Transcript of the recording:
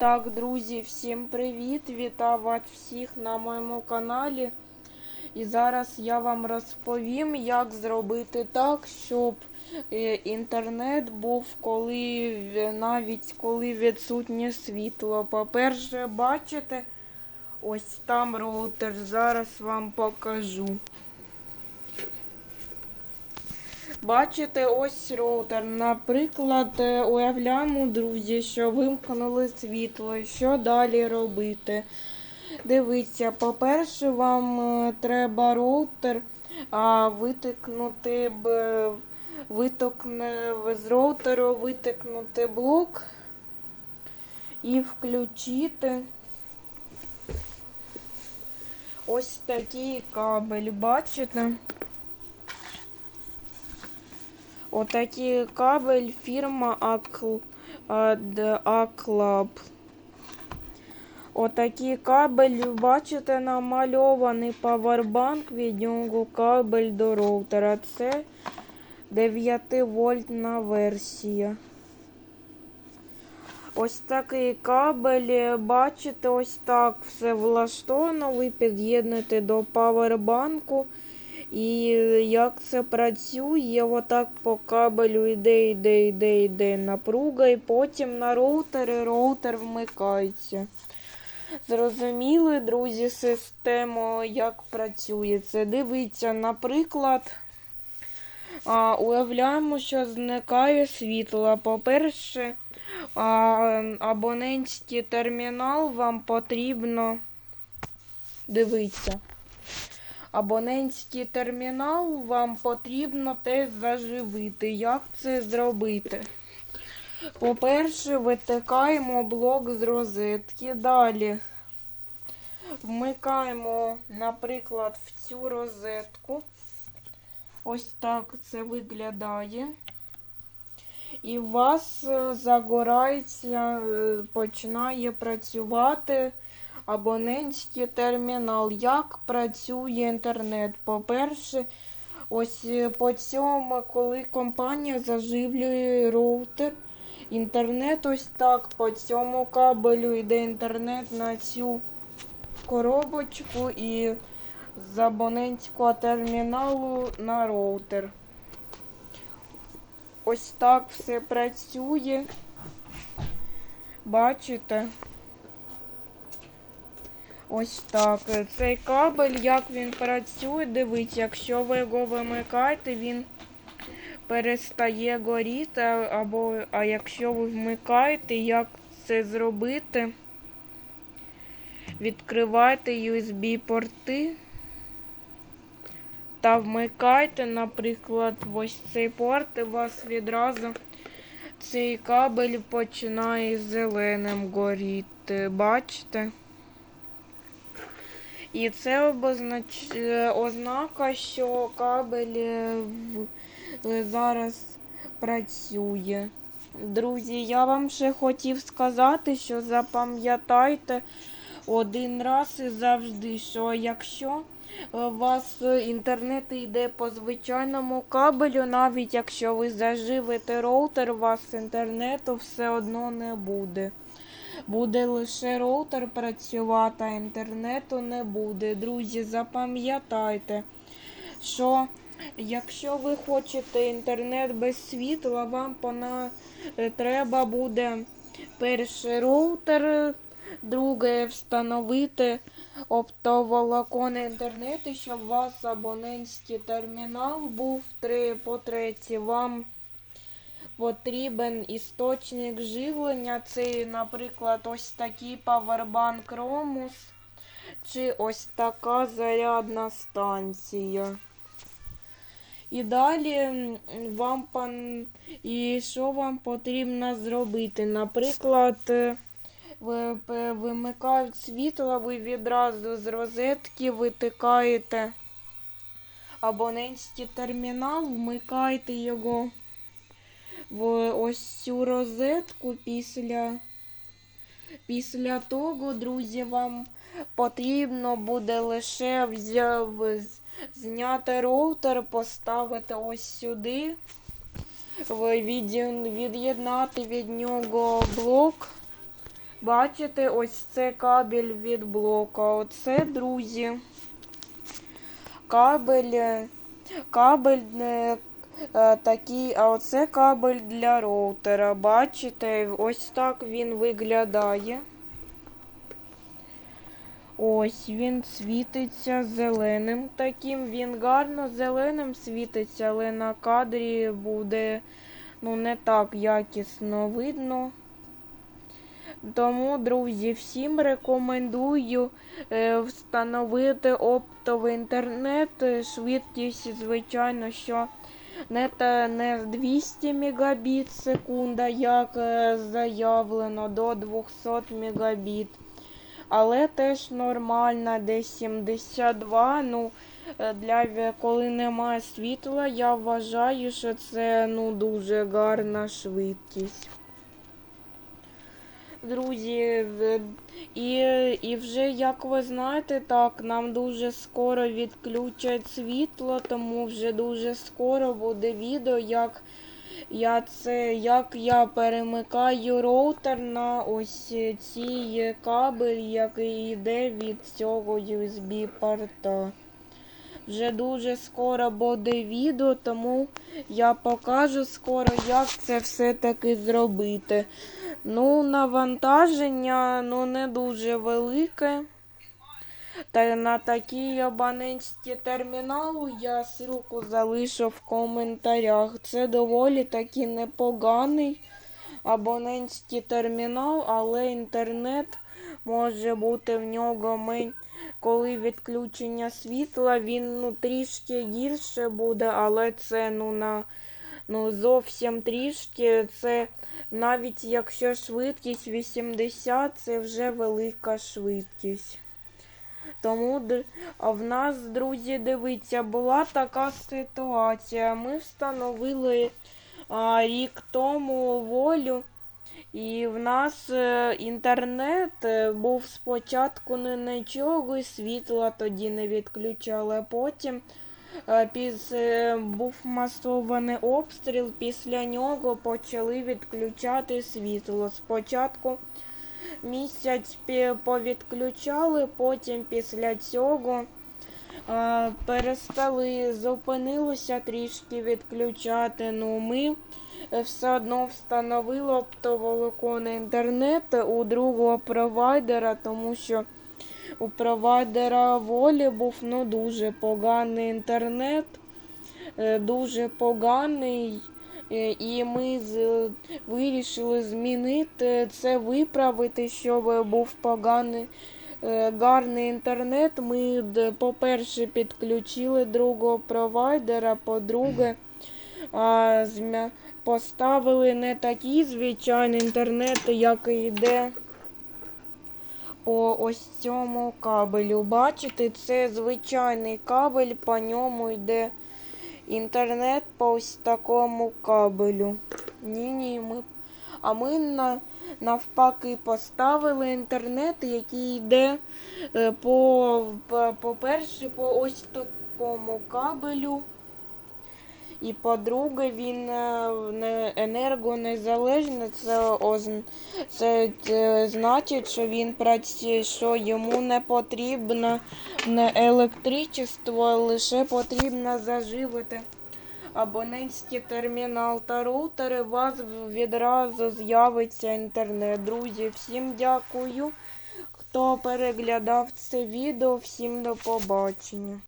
Так, друзі, всім привіт! Вітаю вас всіх на моєму каналі. І зараз я вам розповім, як зробити так, щоб е, інтернет був коли навіть коли відсутнє світло. По-перше, бачите, ось там роутер. Зараз вам покажу. Бачите, ось роутер. Наприклад, е, уявляємо, друзі, що вимкнули світло. Що далі робити? Дивіться, по-перше, вам е, треба роутер а, витикнути б, е, витокне, з роутеру витикнути блок і включити ось такий кабель, бачите? Отакий кабель фірма Акл- Ад- Аклаб. Отакий кабель, бачите, намальований павербанк від нього кабель до роутера. Це 9 вольтна версія. Ось такий кабель, бачите, ось так все влаштовано. Ви під'єднуєте до павербанку. І як це працює, отак по кабелю йде, йде, йде, йде напруга, і потім на роутері роутер вмикається. Зрозуміли, друзі, систему, як працює це. Дивіться, наприклад, а, уявляємо, що зникає світло. По-перше, абонентський термінал вам потрібно дивіться. Абонентський термінал вам потрібно теж заживити. Як це зробити? По-перше, витикаємо блок з розетки. Далі вмикаємо, наприклад, в цю розетку. Ось так це виглядає. І у вас е, загорається, е, починає працювати абонентський термінал. Як працює інтернет? По-перше, ось е, по цьому, коли компанія заживлює роутер, інтернет ось так по цьому кабелю йде інтернет на цю коробочку і з абонентського терміналу на роутер. Ось так все працює. Бачите? Ось так. Цей кабель, як він працює, дивіться, якщо ви його вимикаєте, він перестає горіти, або а якщо ви вмикаєте, як це зробити? Відкривайте USB-порти та вмикайте, наприклад, ось цей порт, і у вас відразу цей кабель починає зеленим горіти. Бачите? І це обознач... е, ознака, що кабель е, е, зараз працює. Друзі, я вам ще хотів сказати, що запам'ятайте один раз і завжди, що якщо у вас інтернет йде по звичайному кабелю, навіть якщо ви заживете роутер, у вас інтернету все одно не буде. Буде лише роутер працювати, а інтернету не буде. Друзі, запам'ятайте, що якщо ви хочете інтернет без світла, вам пона... е, треба буде перший роутер, друге встановити оптоволокон інтернету, щоб у вас абонентський термінал був. Три, по-третє, вам потрібен істочник живлення. Це, наприклад, ось такий павербанк Romus чи ось така зарядна станція. І далі вам пан... і що вам потрібно зробити? Наприклад, е, ви вимикають світло, ви відразу з розетки витикаєте абонентський термінал, вмикаєте його в ось цю розетку після. Після того, друзі, вам потрібно буде лише взяв, зняти роутер, поставити ось сюди, від'єднати від нього блок Бачите, ось це кабель від блока. Оце, друзі. Кабель. Кабель такий, а оце кабель для роутера. Бачите, ось так він виглядає. Ось він світиться зеленим таким. Він гарно зеленим світиться, але на кадрі буде ну, не так якісно видно. Тому, друзі, всім рекомендую е, встановити оптовий інтернет. Е, Швидкість, звичайно, що та, не 200 мегабіт секунда, як е, заявлено, до 200 мегабіт. Але теж нормально, десь 72. Ну, е, для коли немає світла, я вважаю, що це ну, дуже гарна швидкість. Друзі, і, і вже, як ви знаєте, так, нам дуже скоро відключать світло, тому вже дуже скоро буде відео, як я це, як я перемикаю роутер на ось цей кабель, який йде від цього USB порта. Вже дуже скоро буде відео, тому я покажу скоро, як це все-таки зробити. Ну, навантаження ну, не дуже велике. Та на такий абонентський термінал я ссылку залишу в коментарях. Це доволі таки непоганий абонентський термінал, але інтернет може бути в нього мен... коли відключення світла, він ну, трішки гірше буде, але це ну, на, ну, зовсім трішки. Це навіть якщо швидкість 80, це вже велика швидкість. Тому а в нас, друзі, дивіться, була така ситуація. Ми встановили а, рік тому волю, і в нас е, інтернет е, був спочатку не нічого, і світла тоді не відключали, потім е, піс, був масований обстріл, після нього почали відключати світло. Спочатку місяць повідключали, потім після цього перестали, зупинилося трішки відключати. Ну, ми е, все одно встановили оптоволоконний інтернет у другого провайдера, тому що у провайдера волі був ну, дуже поганий інтернет, е, дуже поганий. Е, І ми з, вирішили змінити це, виправити, щоб був поганий гарний інтернет. Ми, по-перше, підключили другого провайдера, по-друге, поставили не такий звичайний інтернет, який йде по ось цьому кабелю. Бачите, це звичайний кабель, по ньому йде інтернет по ось такому кабелю. Ні-ні, ми. А ми на, навпаки поставили інтернет, який йде е, по, по- по-перше, по ось такому кабелю. І по-друге, він е, енергонезалежний. Це, це е, значить, що він працює, що йому не потрібно не електричество, лише потрібно заживити абонентський термінал та роутери, у вас відразу з'явиться інтернет. Друзі, всім дякую, хто переглядав це відео, всім до побачення.